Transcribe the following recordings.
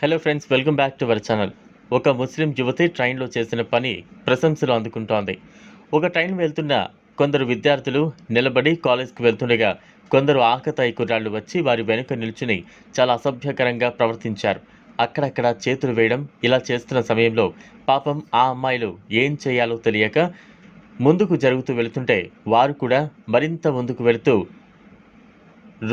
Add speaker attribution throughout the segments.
Speaker 1: Hello friends welcome back to our channel ఒక ముస్లిం యువతి ట్రైన్లో చేసిన పని ప్రశంసలు అందుకుంటోంది. ఒక ట్రైన్ వెళ్తున్న కొందరు విద్యార్థులు నిలబడి కాలేజ్కి వెళ్తుండగా కొందరు ఆకతాయి కుర్రాళ్ళు వచ్చి వారి వెనుక నిల్చుని చాలా అసభ్యకరంగా ప్రవర్తించారు. అక్కడక్కడ చేతులు వేయడం ఇలా చేస్తున్న సమయంలో పాపం ఆ అమ్మాయిలు ఏం చేయాలో తెలియక ముందుకు జరుగుతూ వెళుతుంటే వారు కూడా మరింత ముందుకు వెళుతూ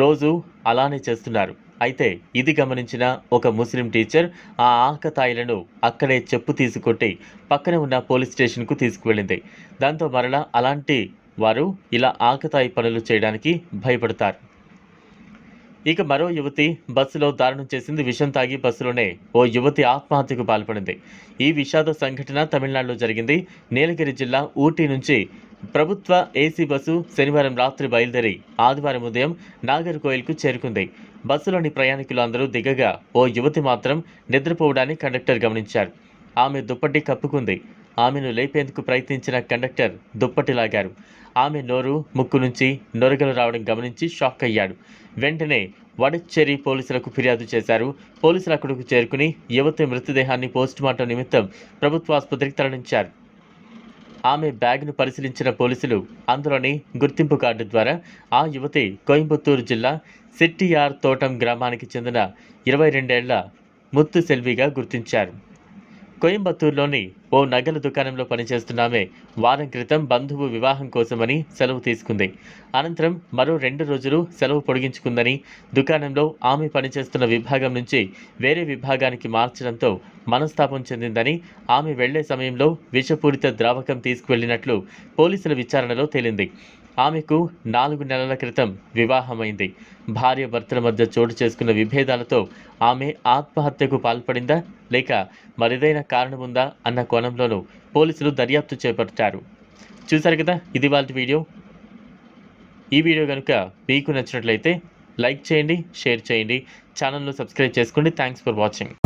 Speaker 1: రోజు అలానే చేస్తున్నారు. అయితే ఇది గమనించిన ఒక ముస్లిం టీచర్ ఆ ఆకతాయిలను అక్కడే చెప్పు తీసుకొట్టి పక్కనే ఉన్న పోలీస్ స్టేషన్కు తీసుకువెళ్ళింది. దాంతో మరలా అలాంటి వారు ఇలా ఆకతాయి పనులు చేయడానికి భయపడతారు. ఇక మరో యువతి బస్సులో దారుణం చేసింది. విషం తాగి బస్సులోనే ఓ యువతి ఆత్మహత్యకు పాల్పడింది. ఈ విషాద సంఘటన తమిళనాడులో జరిగింది. నీలగిరి జిల్లా ఊటీ నుంచి ప్రభుత్వ ఏసీ బస్సు శనివారం రాత్రి బయలుదేరి ఆదివారం ఉదయం నాగర్కోయిల్కు చేరుకుంది. బస్సులోని ప్రయాణికులు అందరూ దిగగా ఓ యువతి మాత్రం నిద్రపోవడాన్ని కండక్టర్ గమనించారు. ఆమె దుప్పటి కప్పుకుంది. ఆమెను లేపేందుకు ప్రయత్నించిన కండక్టర్ దుప్పటి లాగారు ఆమె నోరు ముక్కు నుంచి నొరగలు రావడం గమనించి షాక్ అయ్యాడు. వెంటనే వడచ్చేరి పోలీసులకు ఫిర్యాదు చేశారు. పోలీసులు అక్కడకు చేరుకుని యువతి మృతదేహాన్ని పోస్టుమార్టం నిమిత్తం ప్రభుత్వ ఆసుపత్రికి తరలించారు. ఆమె బ్యాగ్ను పరిశీలించిన పోలీసులు అందులోని గుర్తింపు కార్డు ద్వారా ఆ యువతి కోయంబత్తూరు జిల్లా సిట్టియార్ తోటం గ్రామానికి చెందిన ఇరవై రెండేళ్ళ ముత్తు సెల్విగా గుర్తించారు. కోయంబత్తూరులోని ఓ నగల దుకాణంలో పనిచేస్తున్నామే. వారం క్రితం బంధువు వివాహం కోసమని సెలవు తీసుకుంది. అనంతరం మరో రెండు రోజులు సెలవు పొడిగించుకుందని దుకాణంలో ఆమె పనిచేస్తున్న విభాగం నుంచి వేరే విభాగానికి మార్చడంతో మనస్తాపం చెందిందని ఆమె వెళ్ళే సమయంలో విషపూరిత ద్రావకం తీసుకువెళ్ళినట్లు పోలీసుల విచారణలో తేలింది. ఆమెకు నాలుగు నెలల క్రితం వివాహమైంది. భార్య భర్తల మధ్య చోటు చేసుకున్న విభేదాలతో ఆమె ఆత్మహత్యకు పాల్పడిందా లేక మరిదైన కారణముందా అన్న కోణంలోనూ పోలీసులు దర్యాప్తు చేపట్టారు. చూశారు కదా ఇది వాళ్ళ వీడియో. ఈ వీడియో కనుక మీకు నచ్చినట్లయితే లైక్ చేయండి షేర్ చేయండి. ఛానల్ను సబ్స్క్రైబ్ చేసుకోండి. Thanks for watching.